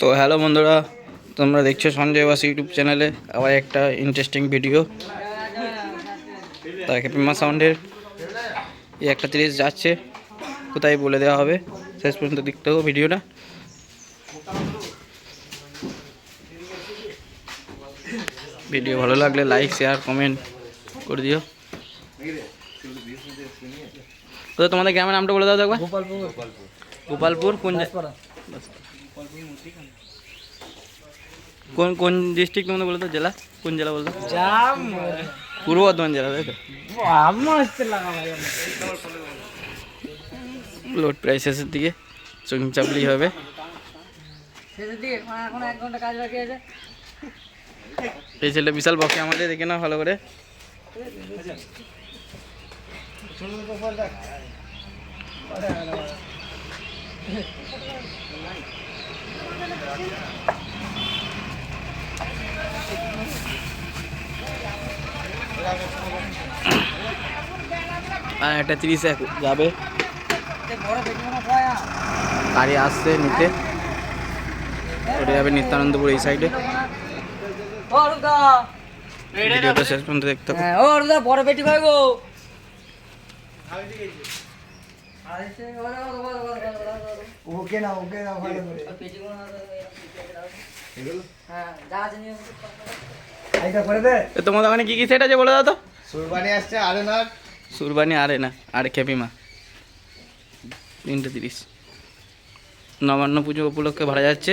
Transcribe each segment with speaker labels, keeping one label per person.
Speaker 1: তো হ্যালো বন্ধুরা তোমরা দেখছ সঞ্জয় বাস ইউটিউব চ্যানেলে আবার একটা ইন্টারেস্টিং ভিডিও তাই পেমা সাউন্ডের এই একটা তিরিশ যাচ্ছে কোথায় বলে দেওয়া হবে শেষ পর্যন্ত দেখতে হবে ভিডিওটা ভিডিও ভালো লাগলে লাইক শেয়ার কমেন্ট করে দিও। তো তোমাদের গ্রামের নামটা বলে দাও তো একবার। গোপালপুর। কোন কোন কোন ডিস্ট্রিক্ট তোমাদের বলে তো জেলা? কোন জেলা বলতো? পূর্ব বর্ধমান জেলা তাই তো? লোড প্রায় শেষের দিকে চুং চাপলি হবে এই ছেলে বিশাল বকে আমাদের দেখে না ভালো করে। আর একটা তিরিশ এক যাবে।
Speaker 2: হয়
Speaker 1: গাড়ি আসছে নিতে। ওটা যাবে নিত্যানন্দপুর এই সাইডে ভিডিওটা শেষ পর্যন্ত দেখতে হবে
Speaker 2: হ্যাঁ বড় পেটি ভাই গো।
Speaker 3: ওকে না ওকে না ভালো করে।
Speaker 2: হ্যাঁ যা আছে নিয়ে
Speaker 3: এইটা করে দে।
Speaker 1: তো তোমাদের ওখানে কি কি সেট আছে বলে দাও তো?
Speaker 3: সুরবানি আসছে আরেনার
Speaker 1: সুরবানি আরে না আর খেপিমা। তিনটে তিরিশ। নবান্ন পুজো উপলক্ষে ভাড়া যাচ্ছে।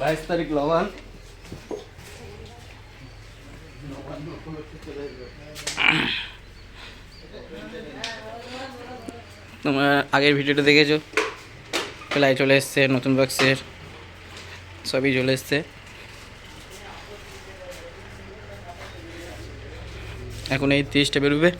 Speaker 3: বাইশ তারিখ লবান
Speaker 1: তোমরা আগের ভিডিওটা দেখেছ? প্লাই চলে এসছে, নতুন বক্সের সবই চলে এসছে। এখন এই তিরিশটা বেরোবে।